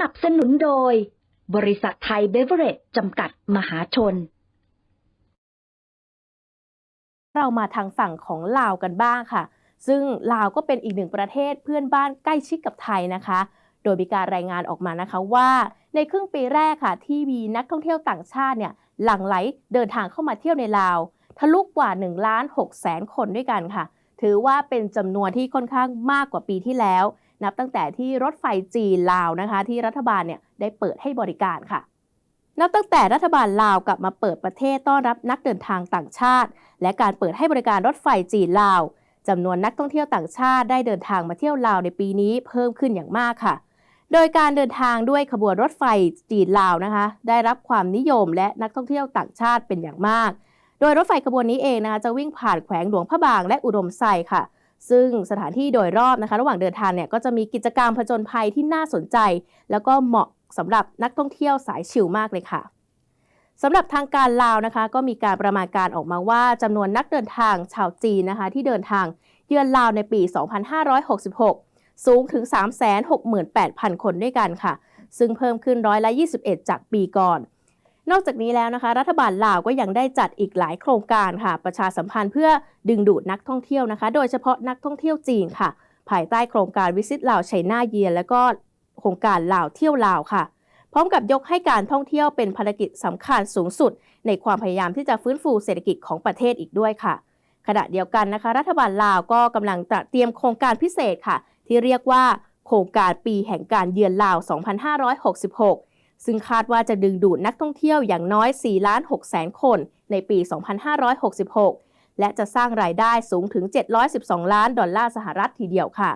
นับสนุนโดย บริษัทไทยเบเวอเรจจำกัดมหาชน เรามาทางฝั่งของลาวกันบ้างค่ะ ซึ่งลาวก็เป็นอีกหนึ่งประเทศเพื่อนบ้านใกล้ชิดกับไทยนะคะ โดยมีการรายงานออกมานะคะว่า ในครึ่งปีแรกค่ะ ที่มีนักท่องเที่ยวต่างชาติเนี่ยหลั่งไหลเดินทางเข้ามาเที่ยวในลาวทะลุกว่า1ล้าน6แสนคนด้วยกันค่ะ ถือว่าเป็นจำนวนที่ค่อนข้างมากกว่าปีที่แล้ว นับตั้งแต่ที่รถไฟจีนลาวนะคะ ที่รัฐบาลเนี่ยได้เปิดให้บริการค่ะ นับตั้งแต่รัฐบาลลาวกลับมาเปิดประเทศต้อนรับนักเดินทางต่างชาติ และการเปิดให้บริการรถไฟจีนลาวจำนวนนักท่องเที่ยวต่างชาติได้เดินทางมาเที่ยวลาวในปีนี้เพิ่มขึ้นอย่างมากค่ะ โดยการเดินทางด้วยขบวนรถไฟจีนลาวนะคะ ได้รับความนิยมและนักท่องเที่ยวต่างชาติเป็นอย่างมาก โดยรถไฟขบวนนี้เองนะคะจะวิ่งผ่านแขวงหลวงพระบางและอุดมไซค่ะ ซึ่งสถานที่โดยรอบนะคะ ระหว่างเดินทางเนี่ยก็จะมีกิจกรรมผจญภัยที่น่าสนใจ แล้วก็เหมาะสำหรับนักท่องเที่ยวสายชิลมากเลยค่ะสำหรับทางการลาวนะคะ ก็มีการประมาณการออกมาว่าจำนวนนักเดินทางชาวจีนนะคะ ที่เดินทางเยือนลาวในปี 2566 สูงถึง 368,000 คนด้วยกันค่ะ ซึ่งเพิ่มขึ้นร้อยละ 21 จากปีก่อน นอกจากนี้แล้วนะคะ รัฐบาลลาวก็ยังได้จัดอีกหลายโครงการค่ะ ประชาสัมพันธ์เพื่อดึงดูดนักท่องเที่ยวนะคะ โดยเฉพาะนักท่องเที่ยวจีนค่ะ ภายใต้โครงการวิสิตลาวไชน่าเยียและก็โครงการลาวเที่ยวลาวค่ะ พร้อมกับยกให้การท่องเที่ยวเป็นภารกิจสำคัญสูงสุด ในความพยายามที่จะฟื้นฟูเศรษฐกิจของประเทศอีกด้วยค่ะ ขณะเดียวกันนะคะ รัฐบาลลาวก็กำลังเตรียมโครงการพิเศษค่ะ ที่เรียกว่า โครงการปีแห่งการเยือนลาว 2566 ซึ่งคาดว่าจะดึงดูดนักท่องเที่ยวอย่างน้อย 4 ล้าน6แสนคนในปี 2566 และจะสร้างรายได้สูงถึง 712 ล้านดอลลาร์สหรัฐทีเดียวค่ะ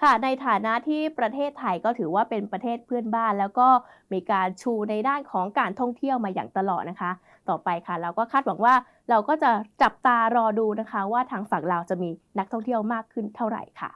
ค่ะ ในฐานะที่ประเทศไทยก็ถือว่าเป็นประเทศเพื่อนบ้าน แล้วก็มีการชูในด้านของการท่องเที่ยวมาอย่างตลอดนะคะ ต่อไปค่ะ เราก็คาดหวังว่าเราก็จะจับตารอดูนะคะ ว่าทางฝั่งเราจะมีนักท่องเที่ยวมากขึ้นเท่าไหร่ค่ะ